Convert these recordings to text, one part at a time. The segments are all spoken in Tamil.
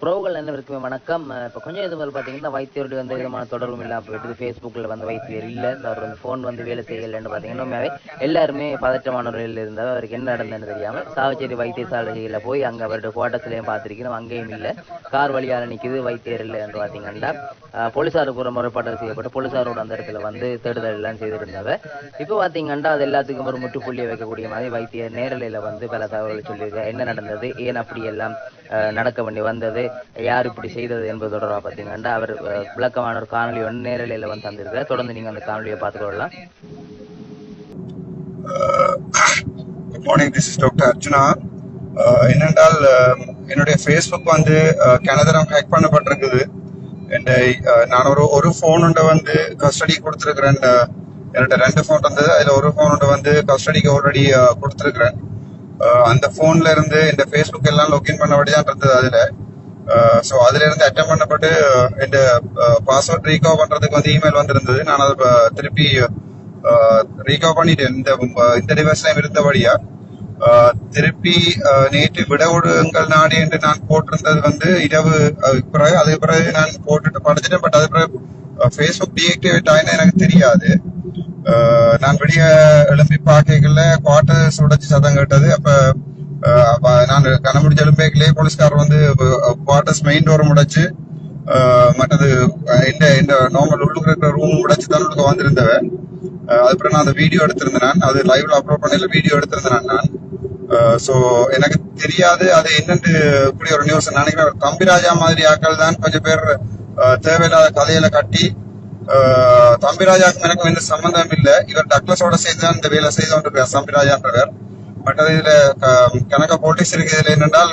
ப்ரோகள் அனைவருக்குமே வணக்கம். இப்போ கொஞ்சம் இது முதல் பார்த்தீங்கன்னா வைத்தியருடைய வந்து விதமான தொடர்பும் இல்லாமல் போயிட்டு ஃபேஸ்புக்கில் வந்து வைத்தியர் இல்லை. அவர் வந்து ஃபோன் வந்து வேலை செய்யலைன்னு பார்த்தீங்கன்னா உண்மையாகவே எல்லாருமே பதற்றமானவர்கள் இருந்தால் அவருக்கு என்ன நடந்ததுன்னு தெரியாமல் சாவச்சேரி வைத்தியசாலையில் போய் அங்கே அவருடைய குவார்ட்டர்ஸ்லையும் பார்த்துருக்கிறோம். அங்கேயும் இல்லை. கார் வழியால் நிற்கிது வைத்தியர் இல்லை என்று பார்த்தீங்கன்னா அஹ் போலீஸாருக்கு ஒரு முறைப்பாடு செய்யப்பட்டு போலீஸாரோட அந்த இடத்துல வந்து தேடுதல் எல்லாம் செய்திருந்தவ. இப்போ பார்த்தீங்கன்னா அது எல்லாத்துக்கும் ஒரு முற்றுப்புள்ளியை வைக்கக்கூடிய மாதிரி வைத்தியர் நேரலையில் வந்து பல தகவல்கள் சொல்லியிருக்காரு. என்ன நடந்தது? ஏன் அப்படி எல்லாம் நடக்க வேண்டி வந்தது? யார் இப்படி செய்தது என்பது தொடர்பாக பார்த்தீங்கன்னா அவர் விளக்கமான ஒரு காணொலி ஒன்று நேரலையில் வந்து தந்திருக்கிறார். தொடர்ந்து நீங்கள் அந்த காணொலியை பார்த்துக்கொள்ளலாம் good morning this is doctor Arjuna என்னென்றால் என்னுடைய ஃபேஸ்புக் வந்து கனதரம் ஹேக் பண்ணப்பட்டிருக்குது. என் நான் ஒரு ஒரு ஃபோன் வந்து கஸ்டடி கொடுத்துருக்குறேன். என்னோட ரெண்டு ஃபோன் இருந்தது அதில் ஒரு ஃபோன் வந்து கஸ்டடிக்கு ஆல்ரெடி கொடுத்துருக்குறேன். அந்த ஃபோன்ல இருந்து இந்த ஃபேஸ்புக் எல்லாம் லொக்கின் பண்ண தான் இருந்தது அதில். ஸோ அதுல இருந்து அட்டம் பண்ணப்பட்டு என் பாஸ்வேர்ட் ரீகவர் பண்றதுக்கு வந்து இமெயில் வந்திருந்தது நான் அதை திருப்பி ரீகவர் பண்ணிட்டேன் இந்த இந்த டிவைஸ்லாம் இருந்தபடியா திருப்பி நேற்று விடவுடுங்கள் நாடு என்று நான் போட்டிருந்தது வந்து இரவு பிறகு அதுக்கு பிறகு நான் போட்டுட்டு படிச்சிட்டேன் பட் அது பிறகு ஃபேஸ்புக் டீஆக்டிவேட் ஆயினா எனக்கு தெரியாது நான் வெளியே எழுப்பி பார்க்கல குவார்டர்ஸ் சுடச்சு சதம் கேட்டது அப்போ நான் கண்ணமுடிச்ச எழும்பேக்கிலே போலீஸ்காரர் வந்து குவார்டர்ஸ் மெயின் டோர் முடைச்சு மற்றது இந்த இந்த நார்மல் உள்ளுக்கு இருக்கிற ரூம் உடைச்சு தான் உள்ளுக்கு வந்திருந்தவ. அதுக்கப்புறம் நான் அந்த வீடியோ எடுத்திருந்தேன் நான். அது லைவ்ல அப்லோட் பண்ணல வீடியோ எடுத்திருந்தேன் நான் ஸோ எனக்கு தெரியாது அது என்னென்று இப்படி ஒரு நியூஸ் நினைக்கிறேன் தம்பிராஜா மாதிரி ஆட்கள் தான் கொஞ்சம் பேர் தேவையில்லாத கதையில கட்டி தம்பிராஜாக்கும் எனக்கும் எந்த சம்பந்தம் இல்லை. இவர் டக்ளஸோட சேர்ந்து தான் இந்த வேலை செய்து கொண்டிருக்கார் தம்பிராஜான்றவர் மற்றது இதுல க- போலீஸ் இருக்கு இதுல என்னென்றால்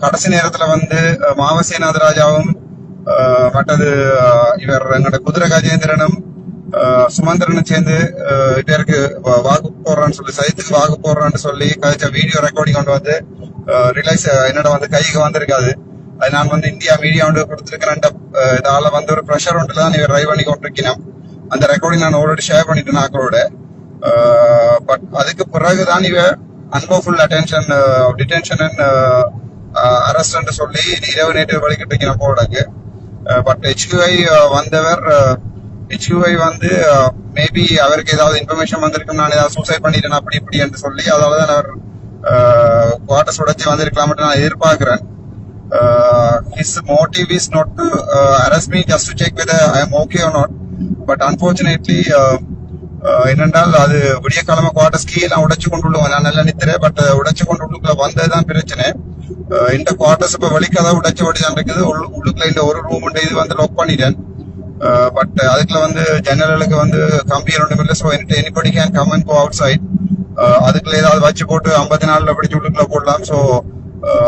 கடைசி நேரத்துல வந்து அஹ், மாவசி நாதராஜாவும் மற்றது இவர் எங்களோட குதிரை கஜேந்திரனும் சுமந்திரனும் சேர்ந்து அஹ், இவருக்கு வாக்கு போடுறான்னு சொல்லி சைத்துக்கு வாக்கு போடுறான்னு சொல்லி கழிச்ச வீடியோ ரெக்கார்டிங் கொண்டு வந்து ரிலைஸ் என்னோட வந்து கைக்கு வந்திருக்காது. அது நான் வந்து இந்தியா மீடியா வந்து கொடுத்துருக்கிறேன். இதால வந்து ஒரு ப்ரெஷர் ஒன்று தான் இவர் ட்ரைவ் பண்ணி கொண்டிருக்கிறேன் அந்த ரெக்கார்டிங் நான் ஆல்ரெடி ஷேர் பண்ணிட்டேன் ஆக்களோட Uh, பட் அதுக்கு பிறகுதான் இவ unlawful attention detention and arrest சொல்லி இரவு நேற்று வழிகிட்டு இருக்கிற போடாக்கு பட் ஹெச்யூஐ வந்தவர் uh, ஹெச்யூஐ வந்து uh, மேபி அவருக்கு ஏதாவது இன்ஃபர்மேஷன் வந்திருக்கும் நான் ஏதாவது சூசைட் பண்ணிட்டேன் அப்படி இப்படி என்று சொல்லி அதால தான் அவர் குவார்டர்ஸ் உடச்சி வந்திருக்கலாம் நான் எதிர்பார்க்கிறேன். His motive is not to arrest me just to check with I am okay or not but unfortunately என்னென்றால் அது விடிய கிழமை குவார்டர்ஸ் கீ எல்லாம் உடைச்சு கொண்டு நான் நல்லா நித்துறேன் பட் உடைச்சு கொண்டு உள்ளுக்குள்ள வந்ததுதான் பிரச்சனை. இந்த குவார்டர்ஸ் இப்ப வலிக்காத உடைச்சு ஓடிதான் இருக்குது. உள்ளு- உள்ளுக்குள்ள இந்த ஒரு ரூம் உண்டு. இது வந்து லாக் பண்ணிட்டேன். பட் அதுக்குள்ள வந்து ஜன்னல்களுக்கு வந்து கம்பி ரெண்டு இல்லை. ஸோ என்கிட்ட anybody can come and go outside அதுக்குள்ள ஏதாவது வச்சு போட்டு ஐம்பத்தி நாலுல பிடிச்சி உள்ளுக்குள்ள போடலாம். ஸோ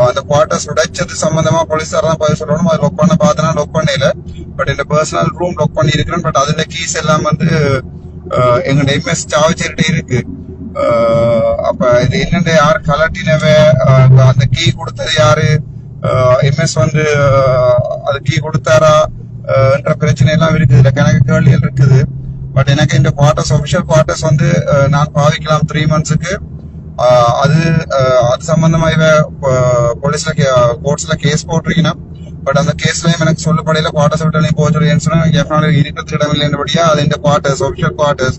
அந்த குவார்டர்ஸ் உடைச்சது சம்பந்தமா போலீஸார் தான் பதில் சொல்லணும். அது லொக் பண்ண பார்த்தனா லொக் பண்ணல பட் இந்த பர்சனல் ரூம் லொக் பண்ணி இருக்கிறேன் பட் அதுல கீஸ் எல்லாம் வந்து அஹ், எங்க எம்எஸ் சாவச்சிட்டு இருக்கு. அப்ப இது என்னென்ன யார் கலட்டினவ அந்த கீ கொடுத்தது யாரு? எம்எஸ் வந்து அது கீ கொடுத்தாரா? என்ற பிரச்சனை எல்லாம் இருக்குது. இதுல கணக்கு கேள்விகள் இருக்குது. பட் எனக்கு இந்த குவார்டர்ஸ் ஒபிஷியல் குவார்டர்ஸ் வந்து நான் பாவிக்கலாம் த்ரீ மந்த்ஸுக்கு அது அது சம்பந்தமா இவ போலீஸ்ல கோர்ட்ஸ்ல கேஸ் போட்டிருக்கீங்கன்னா பட் அந்த கேஸ்லயும் எனக்கு சொல்லப்படையில குவார்டர்ஸ் விட்டு போக சொல்லி. சொன்னா டெஃபினெட்லி இருக்கிறது இடமில்லைன்றபடியா அது இந்த குவார்டர்ஸ் ஒபிஷியல் குவார்டர்ஸ்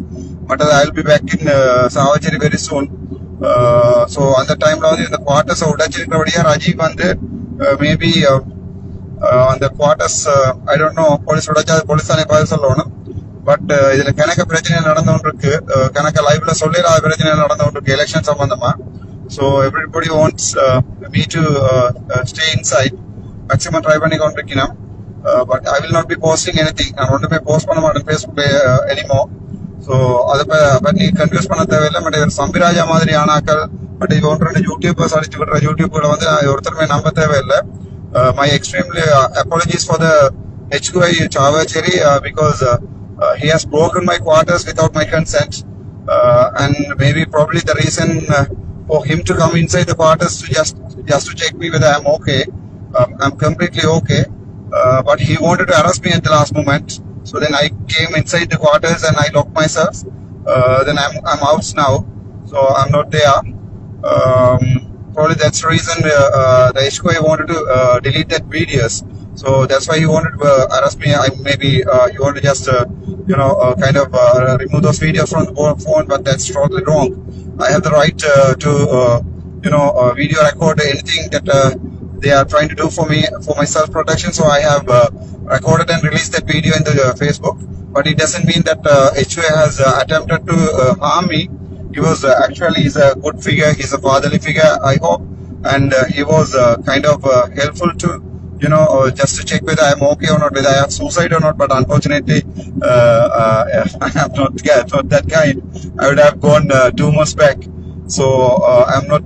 மற்றது I be back in Chavakachcheri very soon so அந்த டைம்ல வந்து இந்த குவார்டர்ஸ் உடைச்சிருக்கிறபடியா ரஜீவ் வந்து uh, மேபி uh, uh, அந்த quarters I don't know police உடைச்சா அது போலீஸ் தானே பதில் சொல்லணும். பட் இதுல கணக்க பிரச்சனை நடந்துகிட்டு இருக்கு கணக்க லைவ்ல சொல்லிடாத பிரச்சனை நடந்துகிட்டு இருக்கு எலெக்ஷன் சம்பந்தமா. So everybody wants me to stay inside maximum try பண்ணி கொண்டிருக்கணும் but I will not be posting anything நான் ஒன்றுமே போஸ்ட் பண்ண மாட்டேன் ஃபேஸ்புக்ல எனிமோ ஸோ அதை ப- பத்தி கன்ஃபியூஸ் பண்ண தேவையில்லை பட் இவர் சம்பிராஜா மாதிரி ஆனாக்கள் பட் இது ஒன்று ரெண்டு யூடியூபர்ஸ் அடிச்சு விடுற யூடியூப்ல வந்து நான் ஒருத்தருமே நம்ப தேவையில்லை my extremely apologies for the HQI Chavacheri uh, because uh, uh, he has broken my quarters without my consent. Uh, and maybe probably the reason uh, for him to come inside the quarters to just just to check me whether I'm okay. Um, I'm completely okay. Uh, but he wanted to arrest me at the last moment. So then I came inside the quarters and I locked myself. Uh, then I'm I'm out now. So I'm not there. Um, probably that's the reason uh, uh, the HQA wanted to uh, delete that videos. So that's why he wanted to uh, arrest me. I maybe uh, you want to just you know kind of remove those videos from the phone, but that's totally wrong. I have the right to you know video record anything that they are trying to do for me for my self protection. So I have uh, recorded and released that video in the uh, Facebook. But it doesn't mean that uh, HQA has uh, attempted to uh, harm me. He was uh, actually he's a good figure. He's a fatherly figure i hope. And he was kind of helpful to you know just to check whether i'm okay or not whether i have suicide or not. But unfortunately i am not, yeah, not that kind. I would have gone two months back. So i'm not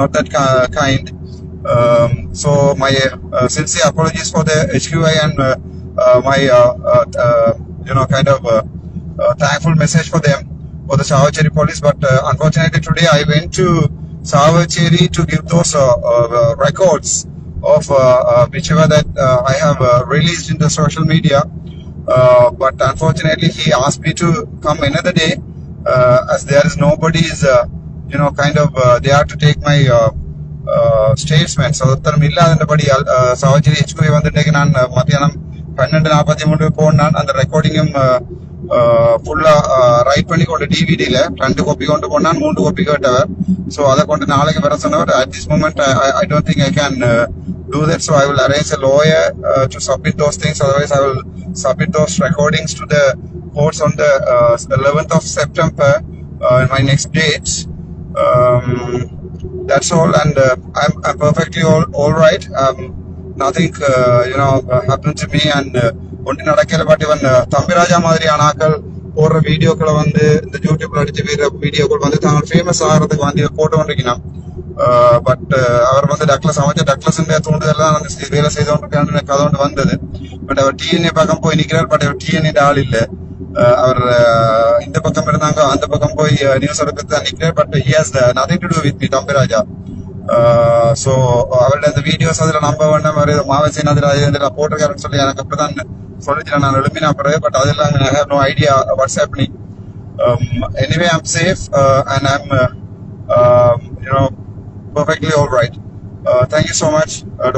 not that ki- kind um, so my uh, sincere apologies for the hqi and uh, uh, my you know kind of thankful message for them for the Savacheri police. But unfortunately, today I went to Savacheri to give those records of whichever that I have released in the social media. Uh, but unfortunately, he asked me to come another day uh, as there is nobody's, uh, you know, kind of uh, there to take my uh, uh, statements. ஒருத்தரும் இல்லாதபடி சாவச்சேரி ஹெச்குவை வந்துட்டு நான் uh, மத்தியானம் பன்னெண்டு நாற்பத்தி மூணு போனான் அந்த ரெக்கார்டிங்கும் ஃபுல்லா ரைட் பண்ணி கொண்டு டிவிடியில ரெண்டு காப்பி கொண்டு போனான் மூன்று காப்பி கேட்டவர். ஸோ அதை கொண்டு நாளைக்கு வர சொன்னவர் at this moment I don't think I can do that. So i will arrange a lawyer uh, to submit those things. Otherwise i will submit those recordings to the courts on the uh, 11th of september uh, that's all and uh, I'm, I'm perfectly all, all right. Um, nothing uh, you know uh, happened to me and uh, ஒன்றும் நடக்கல பட் இவன் uh, தம்பிராஜா மாதிரியான ஆக்கள் போடுற வீடியோக்களை வந்து இந்த யூடியூப்ல அடிச்சு வீடுற வீடியோக்கள் வந்து தாங்கள் ஃபேமஸ் ஆகிறதுக்கு வந்து போட்டு கொண்டிருக்கணும் பட் uh, uh, அவர் வந்து டக்லஸ் அமைச்சர் டக்லஸ் தூண்டுதல் தான் வந்து வேலை செய்து கதை ஒன்று வந்தது. பட் அவர் டிஎன்ஏ பக்கம் போய் நிற்கிறார் பட் அவர் டிஎன்ஏ ஆள் இல்லை. Uh, அவர் uh, இந்த பக்கம் இருந்தாங்க அந்த பக்கம் போய் நியூஸ் எடுக்கிறது தான் but he's nothing to do with me Thambiraja. So அவருடைய அந்த வீடியோஸ் அதில் நம்ப வேண்டாம் அவர் மாவசேன் அதில் போட்டிருக்காருன்னு சொல்லி எனக்கு அப்படிதான் சொல்லிச்சு. நான் எழுப்பின பிறகு பட் அதெல்லாம் I have no idea what's happening anyway I'm safe and I'm you know perfectly all right. Uh, thank you so much, uh,